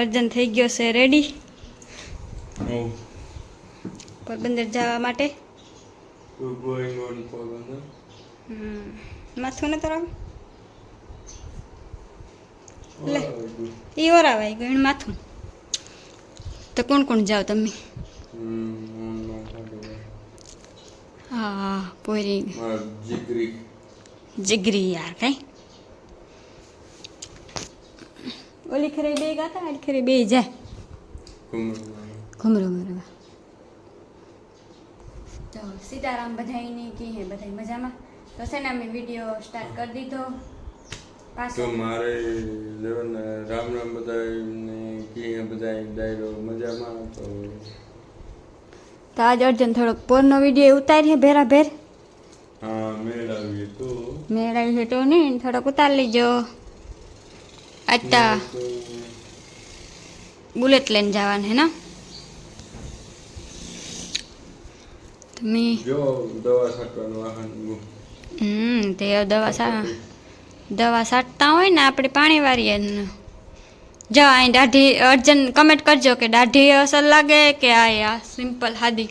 અર્જન થઈ ગયો છે. રેડી પોરબંદર જવા માટે. માથું ને તરફ લે. એ ઓરાવાય ગયું માથું. તો કોણ કોણ જાઓ તમે. હા પોરી My જીગરી યાર કઈ? ઓલી ખરે બે ગાતા આડી ખરે બે જાય ઘુમરો ઘુમરો તો સીતારામ બધાઈને કે હે બધાય મજામાં તો છે ને અમે વીડિયો સ્ટાર્ટ કરી દીધો તો પાછો મારે લેવન રામ રામ બધાને હે બધા ડાયરો મજામાં તો તો આજ અર્જન થોડોક પોરનો વીડિયો ઉતારી હે ભેરા ભેર હા આવી તો મેળ આવી તો નહીં થોડોક ઉતાર લીજો આટલા બુલેટ લઈને જવાનું હે ને? તમે જો દવા છાંટવાનું વાહન હમ તે દવા સા દવા છાંટતા હોય ને આપણે પાણી વારીએ જો અહીં દાઢી અર્જન્ટ કમેન્ટ કરજો કે દાઢી અસર લાગે કે આ આ સિમ્પલ હાદી.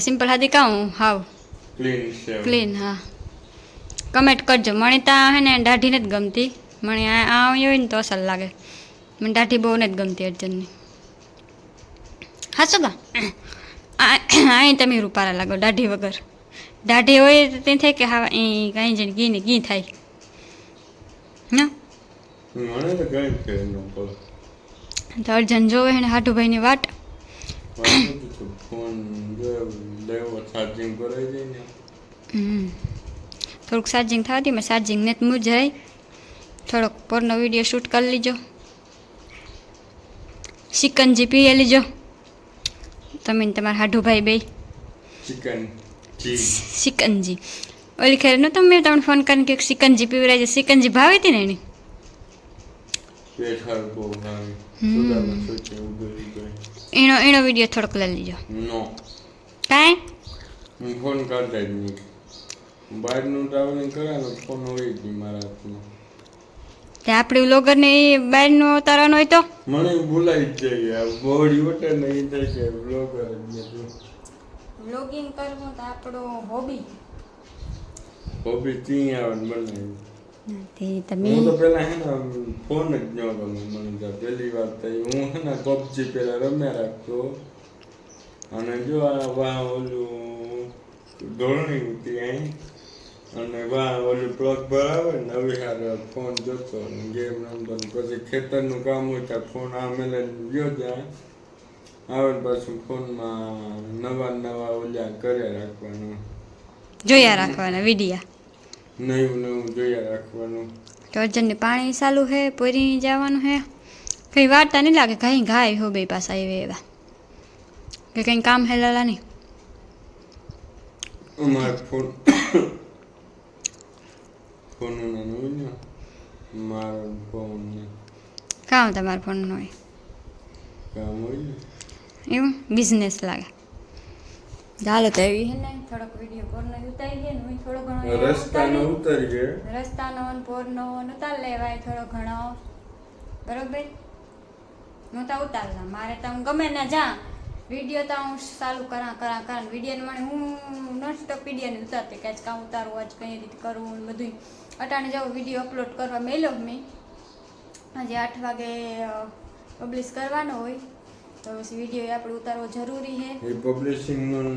સિમ્પલ હાદી કાં હાવ. ક્લીન ક્લીન હા. કમેન્ટ કરજો. મને ત્યાં હે ને દાઢી નથી ગમતી. મને આ આવ્યું હોય ને તો અસર લાગે. મને દાઢી બહુ નથી ગમતી અર્જનની. હાચું કા અહીં તમે રૂપારા લાગો દાઢી વગર. દાઢી હોય તો તે થાય કે હા એ કાંઈ જઈને ઘી ને ઘી થાય. ના? તો અર્જન જોવે ને હાટુભાઈની વાટ થોડુંક ચાર્જિંગ થવાથી મેં ચાર્જિંગ ને જ જરાય થોડોક પોરનો વીડિયો શૂટ કરી લીજો. સિકંજી પીએ લીજો. તમે તમારા હાઢુભાઈ બે ચિકનજી ઓલી ખેર નો તમે તમને ફોન કરીને કે ચિકનજી પીવરાય છે. ચિકનજી ભાવે. હતી ને એની એનો એનો વીડિયો થોડોક લઈ લીજો. નો. કાંઈ? હું ફોન કરતા જ નહીં. બહારનું ટ્રાવેલિંગ કરાવે ફોન હોય જ નહીં મારા હાથમાં. તે આપણે વ્લોગરને એ બહારનો ઉતારવાનો હોય તો? મને બોલાવી જ જાય બોડી વટે ને એ થાય કે બ્લોગર જ વ્લોગિંગ કરવું તો આપણો હોબી હોબી ચી આવે ને તે તમે હું તો પેલા હે ને ફોન જ ન ગમે મને તો. પહેલી વાત થઈ હું હે ને પબજી પેલા રમ્યા રાખતો. અને જો આ વાહ ઓલું ધોરણી હતી અહીં અને વાહ ઓલું પ્લોટ ભરાવે ને હવે હારે ફોન જોતો ને ગેમ રમતો પછી ખેતરનું કામ હોય ત્યાં ફોન આ મેલે ગયો જાય. આવે પાછું ફોનમાં નવા નવા ઓલા કર્યા રાખવાનું. જોયા રાખવાના વિડિયા. નવું નવું જોયા રાખવાનું. તો અર્જનને પાણી ચાલુ હે પોરી જવાનું હે. કઈ વાર્તા નહીં લાગે કઈ ઘાય હો બે પાસે આવે એવા. કે કંઈ કામ હેલાલા નહીં અમારે ફોન ફોન નાનો હોય ને મારો ફોન ને કામ તમારા ફોનનો હોય કામ હોય ને એવું બિઝનેસ લાગે ચાલો તો એવી હે ને થોડોક વીડિયો પોરનો ઉતારી દે ને હું થોડો ઘણો રસ્તાનો ઉતારી- ગયા રસ્તાનો ને પોરનો ને ઉતાર લેવાય થોડો ઘણો બરોબર હું તો ઉતારલા મારે તો હું ગમે ના જા વીડિયો તો હું ચાલુ કરા કરા કરા વીડિયો મને હું નોન સ્ટોપ વીડિયો ઉતારતી કે આજ કામ ઉતારવું આજ કઈ રીતે કરવું ને બધું અટાણે જાઉં વીડિયો અપલોડ કરવા મેલો મેં. આજે આઠ વાગે પબ્લિશ કરવાનો હોય. તો પછી વીડિયો આપણે ઉતારવો જરૂરી છે. એ પબ્લિશિંગનું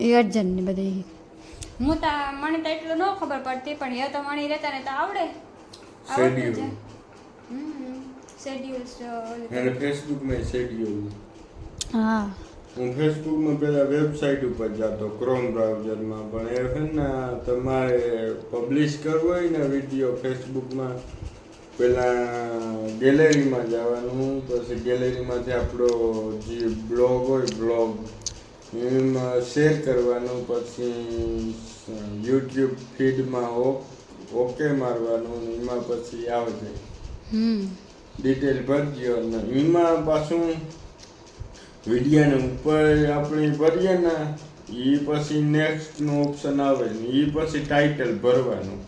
એ અર્જન્ટની બધી. હું તો મને તો એટલું ન ખબર પડતી પણ એ તો મણી રહેતા ને તો આવડે. આવડે શેડ્યુલ અને ફેસબુકમાં શેડ્યુલ હા. હું ફેસબુકમાં પેલા વેબસાઇટ ઉપર જતો ક્રોમ બ્રાઉઝરમાં પણ એ છે ને તમારે પબ્લિશ કરવો હોય ને વીડિયો ફેસબુકમાં પેલા ગેલેરીમાં જવાનું પછી ગેલેરીમાંથી આપણો જે બ્લોગ હોય બ્લોગ એમાં શેર કરવાનું પછી યુટ્યુબ ફીડમાં ઓકે મારવાનું એમાં પછી આવજે. હમ. ડિટેલ ભરજો અને એમાં પાછું વિડીયાને ઉપર આપણે ભરીએ ને એ પછી નેક્સ્ટનું ઓપ્શન આવે ને એ પછી ટાઇટલ ભરવાનું.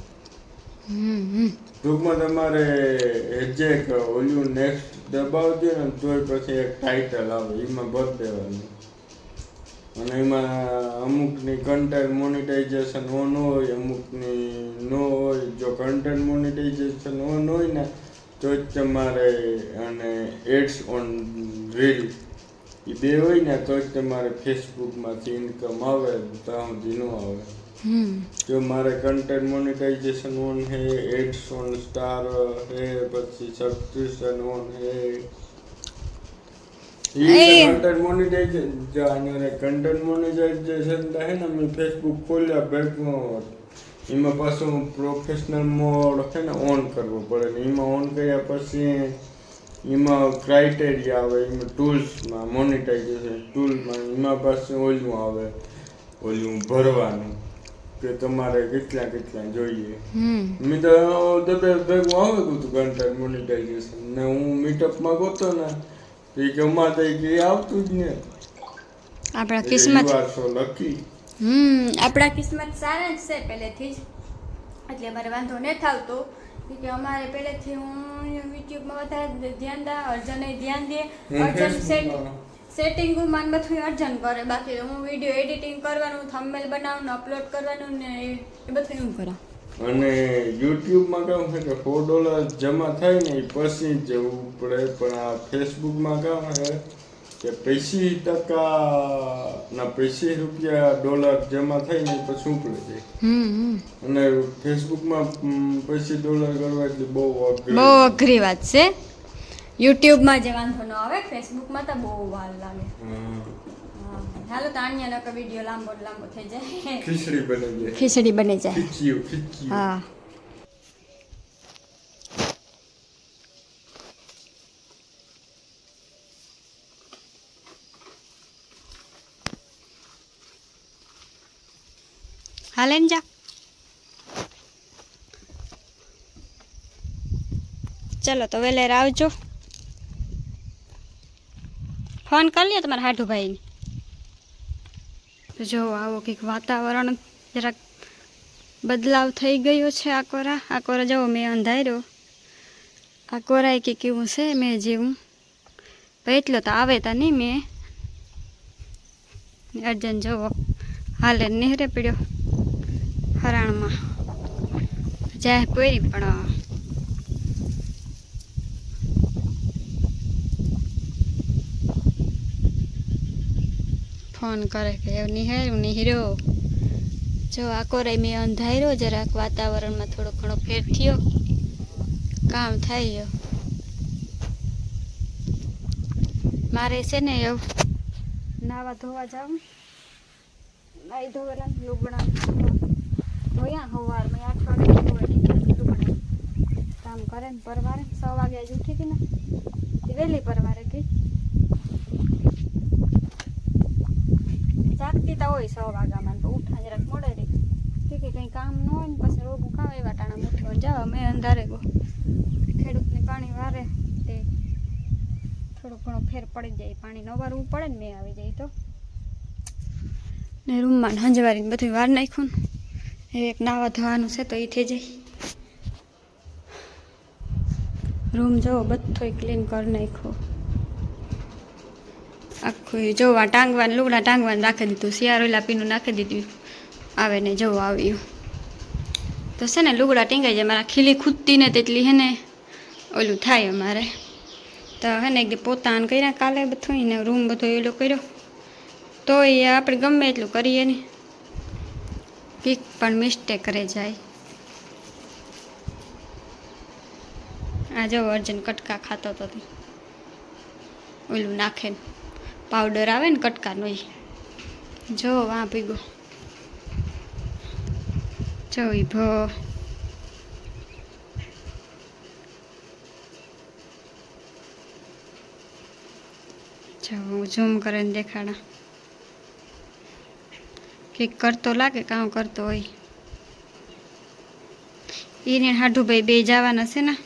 ટૂંકમાં તમારે એજેક ઓલું નેક્સ્ટ દબાવજો ને તોય પછી એક ટાઇટલ આવે એમાં ભરી દેવાનું. અને એમાં અમુકની કન્ટેન્ટ મોનિટાઇઝેશન ઓન હોય અમુકની નો હોય. જો કન્ટેન્ટ મોનિટાઇઝેશન ઓન હોય ને તો જ તમારે અને એડ્સ ઓન રીલ એ બે હોય ને તો જ તમારે ફેસબુકમાંથી ઇન્કમ આવે ત્યાં સુધી ન આવે. જો મારે કન્ટેન્ટ મોનિટાઇઝેશન ઓન હે એડ્સ ઓન સ્ટાર હે પછી સબસ્ક્રિપ્શન ઓન હે. કન્ટેન્ટ મોનિટાઇઝેશન કન્ટેન્ટ મોનિટાઇઝેશન હે ને મેં ફેસબુક ખોલ્યા બેકમાં એમાં પાછું પ્રોફેશનલ મોડ છે ને ઓન કરવો પડે ને એમાં ઓન કર્યા પછી એમાં ક્રાઇટેરિયા આવે એમાં ટૂલ્સમાં મોનિટાઇઝેશન ટૂલમાં એમાં પાછું ઓલું આવે ઓલું ભરવાનું કે તમારે કેટલા કેટલા જોઈએ. મેં તો દબે ભેગું આવે હતું ઘંટા મોનિટાઇઝેશન ને હું મીટઅપમાં ગોતો ને તો એ કે અમારે તો એ કે આવતું જ ને આપણા કિસ્મત લકી હમ આપણા કિસ્મત સારા જ છે પહેલેથી જ. એટલે અમારે વાંધો ન થાવતો. કે અમારે પહેલેથી હું યુટ્યુબમાં વધારે ધ્યાન દા અર્જને ધ્યાન દે. અર્જન સેટ સેટિંગ હું માન બધું અર્જન કરે. બાકી હું વીડિયો એડિટિંગ કરવાનું થંબનેલ બનાવવાનું અપલોડ કરવાનું ને એ એ બધું હું કરા. અને યુટ્યુબમાં કેવું છે કે ફોર ડોલર જમા થાય ને પછી જવું પડે પણ આ ફેસબુકમાં કેવું છે કે પૈસી ટકા ના પૈસી રૂપિયા ડોલર જમા થઈને પછી ઉપડે છે. અને ફેસબુકમાં મ, પૈસી ડોલર કરવા એટલે બહુ અઘરી. બહુ અઘરી વાત છે. યુટ્યુબમાં જે વાંધો ન આવે ફેસબુકમાં તો બહુ વાર લાગે. હાલો તો આન્ય નકર વીડિયો લાંબો લાંબો થઈ જાય. ખીચડી બની જાય ખીચડી બની જાય. હા. હાલે ને જા ચલો, તો વેલેર આવજો. ફોન કરી લ્યો તમારા હાઠુભાઈને જો, આવો કંઈક વાતાવરણ જરાક બદલાવ થઈ ગયો છે આ કોરા. આ કોરા જવો મેં અંધાર્યો. આ કોરાય કે કેવું છે, મેં જેવું. એટલો તો આવે તા નહીં મેં. અર્જન જવો હાલે, નેહરે પડ્યો. હરાણમાં જાય પૂરી પણ ફોન કરે કે નિહાર્યું નિહર્યો જો આ કોરાય મેં અંધાર્યો, જરાક વાતાવરણમાં થોડો ઘણો ફેર થયો. કામ થાય ગયો. મારે છે ને એવું નાવા ધોવા જાઉં નાઈ ધોવાના લુગડા ધોયા સવાર મેં વાગે કામ કરે ને પરવારે. છ વાગે જ ઉઠી હતી ને. વહેલી પરવારે ગઈ. જાગતી તો હોય સો વાગ્યામાં તો ઉઠા જરાક મોડે રે કે કંઈ કામ ન હોય ને પછી રોગું કામ એવા ટાણા મૂકવા જાવ મેં અંધારે ગો ખેડૂતને પાણી વારે, તે થોડો ઘણો ફેર પડી જાય, પાણી ન વારવું પડે ને મેં આવી જાય તો. ને રૂમમાં ને બધું વાર નાખ્યું ને. એક નાવા ધોવાનું છે તો એ થઈ જાય. રૂમ જવો બધો ક્લીન કરી નાખ્યો. આખું જોવા ટાંગવાનું, લુગડા ટાંગવાનું રાખી દીધું, શિયાળો પીનું નાખી દીધું. આવે ને જવું આવ્યું. તો છે ને લુગડા ટીંગાઈ જાય, મારા ખીલી ખૂદતી ને તેટલી હે ને, ઓલું થાય અમારે. તો હે ને એક પોતાને કર્યા કાલે બધું ને રૂમ બધો એલો કર્યો. તો એ આપણે ગમે એટલું કરીએ ને. પીક પણ મિસ્ટેક કરે જાય. આ જો અર્જુન કટકા ખાતો તો તે. ઓલું નાખે પાવડર આવે ને કટકાનો એ જો વાં પીગો જો ઈ ભો. જો હું ઝૂમ કરીને દેખાડા. કંઈક કરતો લાગે, કામ કરતો હોય. એને હાઢુભાઈ બે જવાના છે ને,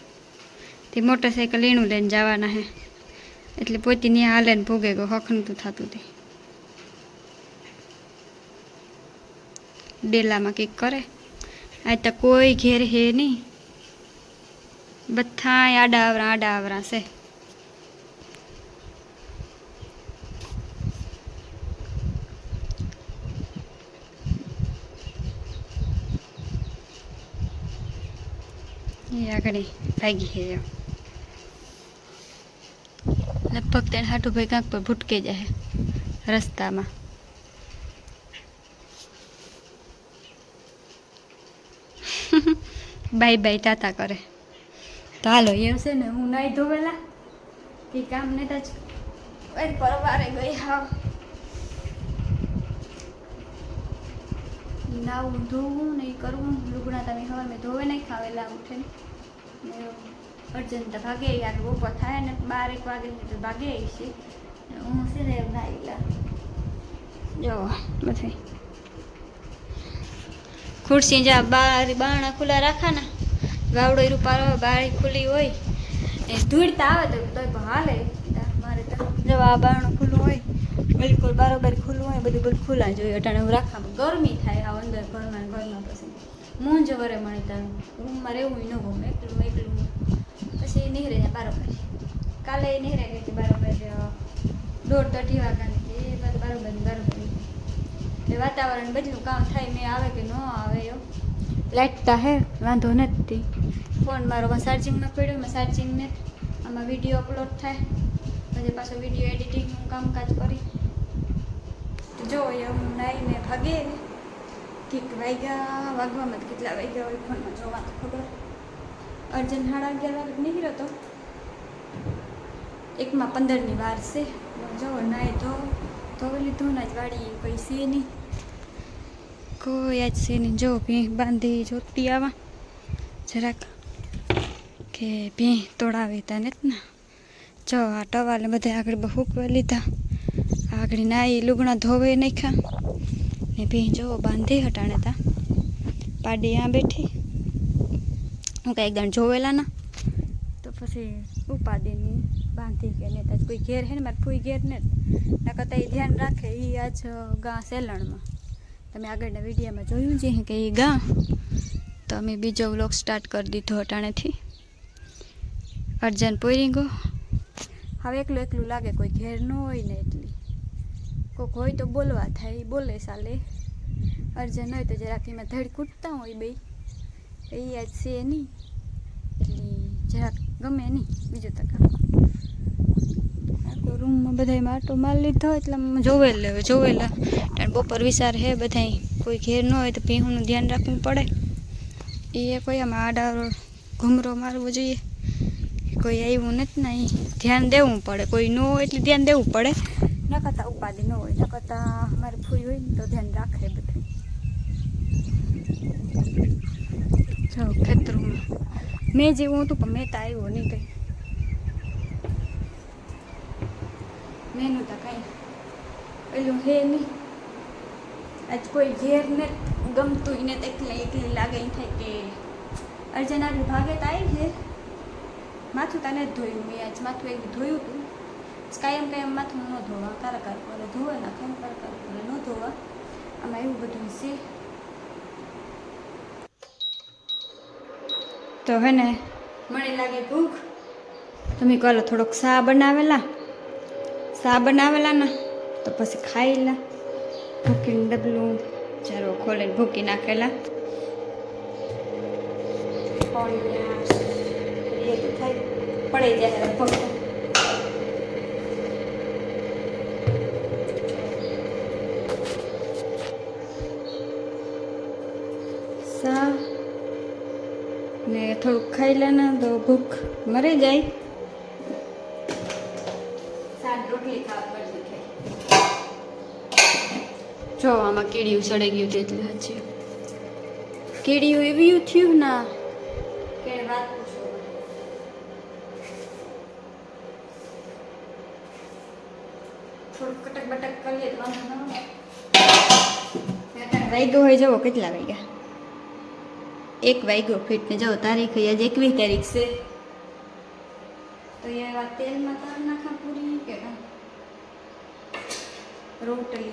તે મોટરસાઇકલ એનું લઈને જવાના હે એટલે પોતી ત્યાં હાલે ને ભોગે ગયો હક નતું થતું તે. ડેલામાં કંઈક કરે. આ તો કોઈ ઘેર હે નહીં. બધા આડા આવરા આડા આવરા છે. આગળ ભાગી છે. લગભગ તેને હાટું ભાઈ કાંક પર ભૂટકે જાય રસ્તામાં. બાય બાય ટાટા કરે. તો હાલો એ છે ને હું નાઈ ધોવેલા કે કામ ને અરે પરવારે ગઈ હાવ નાવું ધોવું ને કરવું લુગડા તમે હવે મેં ધોવે નહીં ખાવેલા ઉઠે ને અર્જન્ટ તો ભાગે યાર બપોર થાય ને બાર એક વાગે તો ભાગે છે ને હું છે ને નાઈલા જો બધે. ખુરશી જા બાર બારણા ખુલ્લા રાખા વાવડો એ રૂપારો બારી ખુલ્લી હોય. એ ધૂળતા આવે તો તોય હાલે. મારે તો. જો આ બારણું ખુલ્લું હોય બિલકુલ બરાબર ખુલ્લું હોય બધું બધું ખુલ્લા જોઈએ. અટાણે હું રાખવામાં ગરમી થાય આ અંદર ઘરમાં ને ઘરમાં પછી. મૂંઝ વરે મને ત્યાં રૂમમાં રહેવું ન ગમે એકલું એકલું પછી નીકળે જાય બરોબર કાલે નીહરે ગઈ હતી બરોબર દોઢ તો અઢી વાગ્યાની એ બધું બરોબર ને બરોબર એટલે વાતાવરણ બદલું કામ થાય મેં આવે કે ન આવે એમ. લાઇટ તા હે વાંધો નથી. ફોન મારો ચાર્જિંગમાં પડ્યો મેં ચાર્જિંગ ને આમાં વીડિયો અપલોડ થાય. પછી પાછો વીડિયો એડિટિંગનું કામકાજ કરી. જો એમ નાઈને ભાગે ઠીક વાગ્યા વાગવામાં તો કેટલા વાગ્યા હોય ફોનમાં જોવા તો ખબર. અર્જન્ટ સાડા અગિયાર વાગે નીકળ્યો તો. એકમાં પંદરની વાર છે. જો નાય તો ધોઈ લીધું ને જ વાળી, કોઈ છે નહીં. કોઈ આજ છે નહીં. જો ભીં બાંધી જોતી આવા. જરાક કે ભીં તોડાવી તા ને ને. જો આ ટવાલે બધા આગળ બહુ લીધા. આગળ નાઈ લુગણા ધોવે નાખ્યા. ને ભીં જો બાંધી હટાણે તા. પાડી આ બેઠી. હું કાંઈ એકદમ જોવેલા ના તો પછી ઉપાડીની બાંધી કે ને તાજ કોઈ ઘેર હે ને, મારે ફૂઈ ઘેર ને ના કરતાં એ ધ્યાન રાખે એ આજ ગા સેલણમાં. તમે આગળના વિડીયોમાં જોયું છે કે એ ગા? તો અમે બીજો વ્લોગ સ્ટાર્ટ કરી દીધો અટાણેથી અર્જન પોઈરીંગો હવે એકલું એકલું લાગે, કોઈ ઘેર ન હોય ને એટલી. કોઈક હોય તો બોલવા થાય, બોલે ચાલે અર્જન હોય તો જરાક એમાં ધડ કૂટતા હોય બે. એ આજ છે નહીં. એટલે જરાક ગમે નહીં બીજું તક આખો રૂમમાં બધા આટો માલ લીધો એટલે આમ જોવે લે જોવે બપોર વિચાર હે બધાય. કોઈ ઘેર ન હોય તો પીહુંનું ધ્યાન રાખવું પડે. એ કોઈ આમાં આડા ઘૂમરો મારવો જોઈએ. કોઈ આવ્યું નથી ને ધ્યાન દેવું પડે. કોઈ ન હોય એટલે ધ્યાન દેવું પડે. ન કરતાં ઉપાધિ ન હોય ન કરતાં અમારે ફૂઈ હોય ને તો ધ્યાન રાખે બધું જો ખેતરમાં મેં જેવું હતું પણ મેં તો આવ્યું નહીં કંઈ મેં નહોતા કાંઈ પેલું હે નહીં આજ કોઈ ઘેર ને ગમતું ને તો એકલી એકલી લાગે એમ થાય કે અર્જન આગળ ભાગે તો આવી છે માથું તને જ ધોયું મેં આજ માથું એક ધોયું હતું કાયમ કાયમ માથું ન ધોવા કારા કાર કરે ધોવે ના કામ કાર કાર કરે ન ધોવા. આમાં એવું બધું છે. તો હે ને, મને લાગે ભૂખ. તમે કહો થોડોક સા બનાવેલા? સા બનાવેલા ને તો પછી ખાઈલા ભૂકીને ડબલું ચારો ખોલીને ભૂકી નાખેલા. થાય. પડી જાય લગભગ સા ને થોડુંક ખાઈ લે ને તો ભૂખ મરી જાય. જો આમાં કીડિયું સડી ગયું તે એટલે હજી કીડિયું એવું થયું ના. કે વાત થોડુંક કટક બટક કરીએ તો વાંધો ન આવે. વાગ્યો હોય જવો કેટલા વાગ્યા. એક વાગ્યો ફીટ ને જાઓ, તારીખ આજ એકવીસ તારીખ છે. તો એ તેલમાં તાર નાખા પૂરી કે રોટલી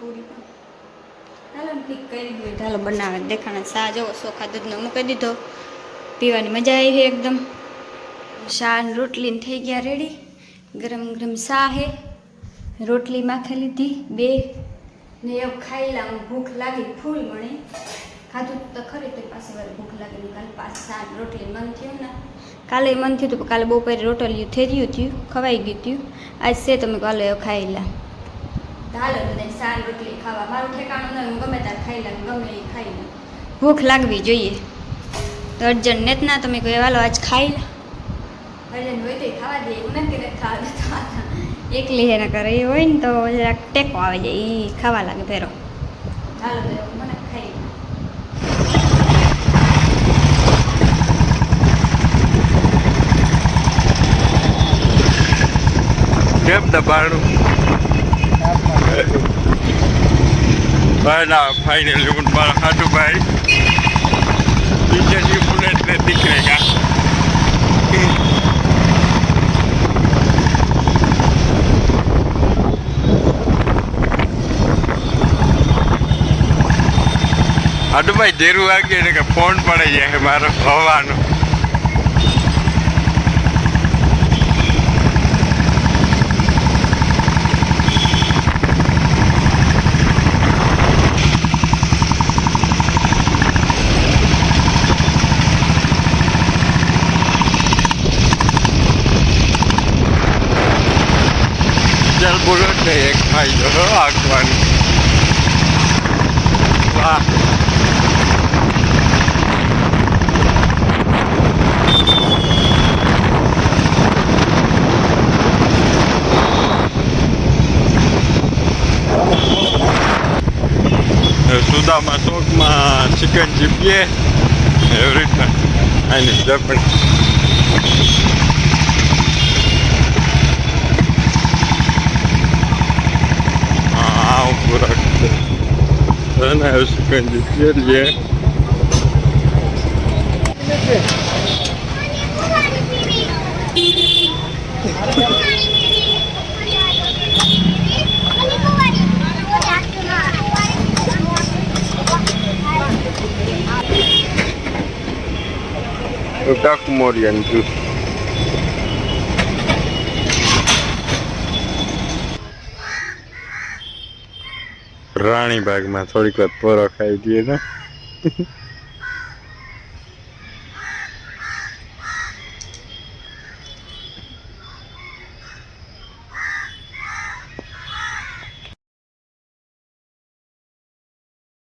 પૂરી ઠીક કરી દઈએ. ચાલો, બનાવે, દેખાણે સા જવો સોખા દૂધનો મૂકી દીધો. પીવાની મજા આવી એકદમ. શા ને રોટલી થઈ ગયા રેડી ગરમ ગરમ શા હે. રોટલી માખી લીધી, બે. ને એવું ખાઈ લાવું ભૂખ લાગી, ફૂલ મને ખાધું તો ખરી તો પાસે વાર ભૂખ લાગી ને કાલે પાસે સાત રોટલી મન થયું ને. કાલે મન થયું હતું કાલે બપોરે રોટલીયું થઈ રહ્યું થયું ખવાઈ ગયું થયું. આજ છે તમે કાલે ખાઈ લા હાલો બધા શા રોટલી ખાવા. મારું ઠેકાણું હું ગમે ત્યાં ખાઈ લાગ ગમે એ ખાઈ લઉં. ભૂખ લાગવી જોઈએ. તો અર્જન ને જ ના તમે કહો વાલો આજ ખાઈ લે અર્જન હોય તો ખાવા દે એવું નથી કે ખાવા દેતા. એકલી એને કરે એ હોય ને તો જરાક ટેકો આવે જાય એ ખાવા લાગે ફેરો હાલો તો એવું મને ખાઈ લે. કેમ દબાણું ના ફાઇનલી હું મારા હાટુ બીજાની બુલેટને દીકરેગા હાટુ ભાઈ દેરું વાગે કે ફોન પડે જાય મારો હવાનો. ચાલ બોલો ને એક ફાયદો હો આગવાની વાહ સુદામાં ચોકમાં ચિકન ચીપીએ એવી રીતના આની જપણ Sana usikondisirje Duck Morian juice. રાણીબાગમાં થોડીક વાર પોરો દઈએ ને